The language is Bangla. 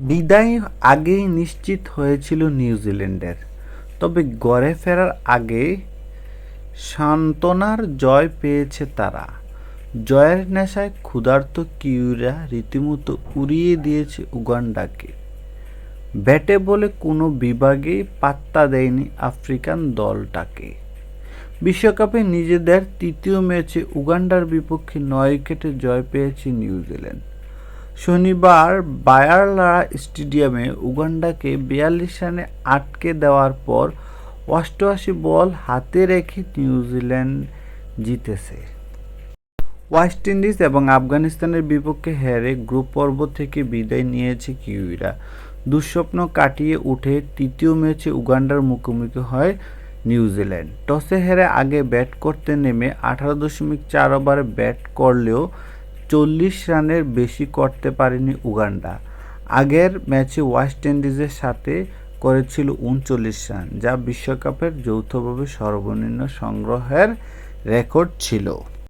বিদায় আগেই নিশ্চিত হয়েছিল নিউজিল্যান্ডের তবে গড়ে ফেরার আগে সান্ত্বনার জয় পেয়েছে তারা। জয়ের নেশায় ক্ষুধার্ত কিউরা রীতিমতো উড়িয়ে দিয়েছে উগান্ডাকে। ব্যাটে বলে কোনো বিভাগেই পাত্তা দেয়নি আফ্রিকান দলটাকে। বিশ্বকাপে নিজেদের তৃতীয় ম্যাচে উগান্ডার বিপক্ষে নয় উইকেটে জয় পেয়েছে নিউজিল্যান্ড শনিবার বায়ারলারা স্টেডিয়ামে উগান্ডাকে বিয়াল্লিশ রানে আটকে দেওয়ার পর অষ্টআশি বল হাতে রেখে নিউজিল্যান্ড জিতেছে। ওয়েস্ট ইন্ডিজ এবং আফগানিস্তানের বিপক্ষে হেরে গ্রুপ পর্ব থেকে বিদায় নিয়েছে কিউইরা। দুঃস্বপ্ন কাটিয়ে উঠে তৃতীয় ম্যাচে উগান্ডার মুখোমুখি হয় নিউজিল্যান্ড। টসে হেরে আগে ব্যাট করতে নেমে আঠারো দশমিক চার ওভারে ব্যাট করলেও চল্লিশ রানের বেশি করতে পারেনি উগান্ডা। আগের ম্যাচে ওয়েস্ট ইন্ডিজের সাথে করেছিল উনচল্লিশ রান, যা বিশ্বকাপের যৌথভাবে সর্বনিম্ন সংগ্রহের রেকর্ড ছিল।